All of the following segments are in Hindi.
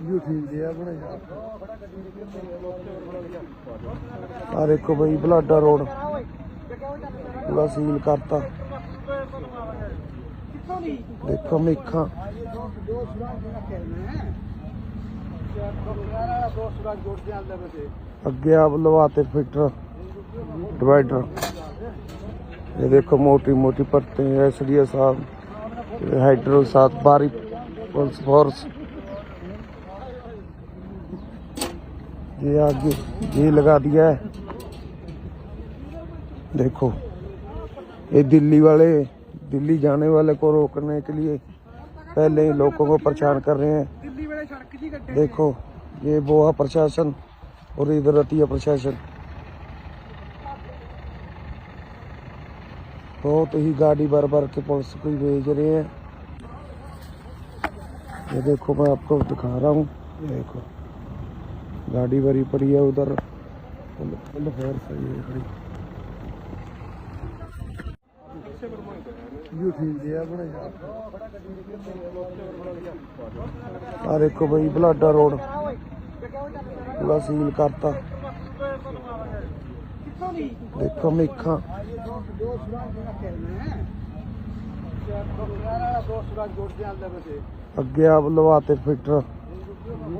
ਝੂਠੀ ਦੇ ਆ ਬਣੇ ਆ ਦੇਖੋ ਬਈ ਬਲਾਡਾ ਰੋਡ ਪੂਰਾ ਸੀਲ ਕਰਤਾ ਦੇਖੋ ਮੇਖਾਂ ਅੱਗੇ ਆਪ ਲਵਾਤੇ ਫਿਲਟਰ डिवाइडर ये देखो मोटी मोटी पट्टे एस डी एस साहब हाइड्रो साथ बारी पुलिस फोर्स ये आगे, ये लगा दिया है। देखो, ये दिल्ली वाले, दिल्ली जाने वाले को रोकने के लिए पहले ही लोगों को परेशान कर रहे हैं। देखो, ये बोहा प्रशासन और इधर रतिया प्रशासन। बहुत तो ही गाड़ी भर भर के पुलिस को भेज रहे हैं। ये देखो, मैं आपको दिखा रहा हूँ। देखो। गाड़ी भरी पड़ी है उधर फुल फुल फोर्स है ये खड़ी ਝੂਠੀ ਦੇ ਆ ਬਣੇ ਆ ਦੇਖੋ ਬਈ ਬਲਾਡਾ ਰੋਡ ਪੂਰਾ ਸੀਲ ਕਰਤਾ ਕਿੱਥੋਂ ਦੀ ਦੇਖੋ ਮੇਖਾਂ ਦੋ ਸੁਰਾਜ ਜੋੜ ਦੇ ਆਂਦੇ ਬਸੇ ਅੱਗੇ ਆਪ ਲਵਾਤੇ ਫਿਲਟਰ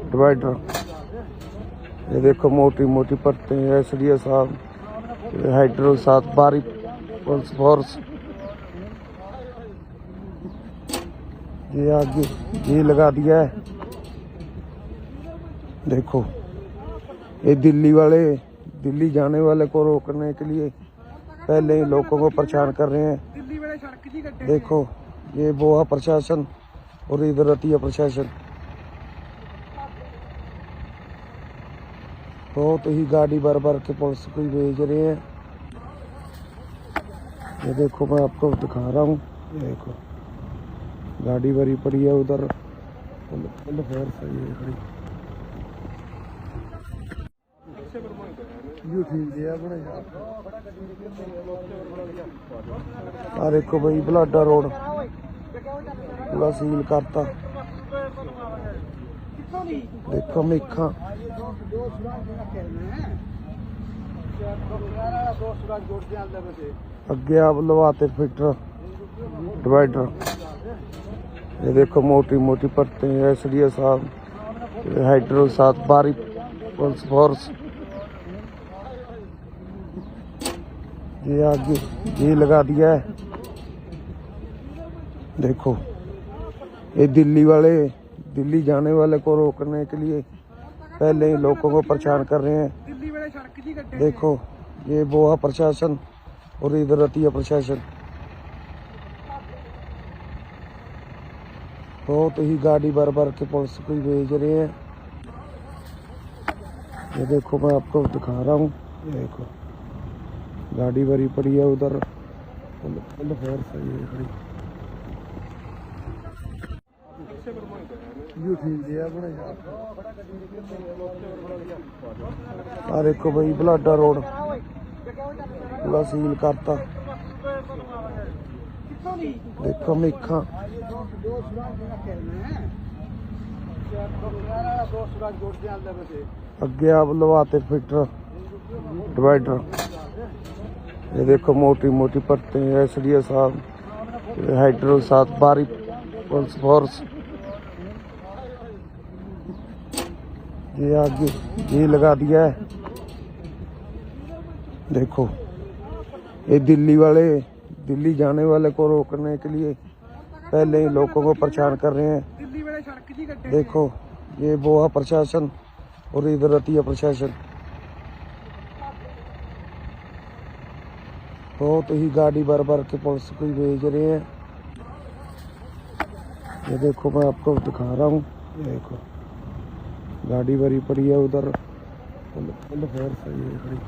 डिवाइडर ये देखो मोटी मोटी परते हैं एसडीओ साहब हाइड्रो साहब बारी पुलिस फोर्स। ये आगे ये लगा दिया है। देखो ये दिल्ली वाले दिल्ली जाने वाले को रोकने के लिए पहले ही लोगों को परेशान कर रहे हैं। देखो ये बोहा प्रशासन और इधर रतिया प्रशासन। बहुत ही गाड़ी भर भर के पुलिस को भेज रहे हैं ये देखो मैं आपको दिखा रहा हूँ ये देखो गाड़ी भरी पड़ी है उधर फुल फुल फोर्स है ये खड़ी ਝੂਠੀ ਦੇ ਆ ਬਣੇ ਆ ਦੇਖੋ ਬਈ ਬਲਾਡਾ ਰੋਡ ਪੂਰਾ ਸੀਲ ਕਰਤਾ ਕਿੱਥੋਂ ਦੀ ਦੇਖੋ ਮੇਖਾਂ ਦੋ ਸੁਰਾਜ ਜੋੜ ਦੇ ਆਂਦੇ ਬਸੇ ਅੱਗੇ ਆਪ ਲਵਾਤੇ ਫਿਲਟਰ डिवाइडर ये देखो मोटी मोटी पट्टे एस डी एस साहब हाइड्रो साथ बारी पुलिस फोर्स ये आगे ये लगा दिया है देखो ये दिल्ली वाले दिल्ली जाने वाले को रोकने के लिए पहले ही लोगों को परेशान कर रहे हैं। देखो ये बोहा प्रशासन और इधर रतिया प्रशासन। बहुत तो ही गाड़ी भर भर के पुलिस को भेज रहे हैं। ये देखो मैं आपको दिखा रहा हूँ। देखो गाड़ी भरी पड़ी है उधर। फुल फोर्स है ये खड़ी ਯੂ ਠੀਕ ਜੀ ਆ ਬਣੇ ਆ ਦੇਖੋ ਬਈ, ਬਲਾਡਾ ਰੋਡ। ਪੂਰਾ ਸੀਲ ਕਰਤਾ। ਦੇਖੋ ਮੇਖਾਂ। ਅੱਗੇ ਆਪ ਲਵਾਤੇ ਫਿਲਟਰ ਡਿਵਾਈਡਰ। ਇਹ ਦੇਖੋ ਮੋਟੀ ਮੋਟੀ ਪਰਤੇ ਐਸਡੀਓ ਸਾਹਿਬ ਹਾਈਡਰੋ ਸਾਥ, ਬਾਰੀ ਪੁਲਿਸ ਫੋਰਸ। ये आगे ये लगा दिया है। देखो ये दिल्ली वाले दिल्ली जाने वाले को रोकने के लिए पहले ही लोगों को परेशान कर रहे हैं। देखो ये बोहा प्रशासन और इधर रतिया प्रशासन। बहुत तो ही गाड़ी भर भर के पुलिस को भेज रहे हैं। ये देखो मैं आपको दिखा रहा हूँ। देखो। गाड़ी भरी पड़ी है उधर फुल फुल फोर्स है ये खड़ी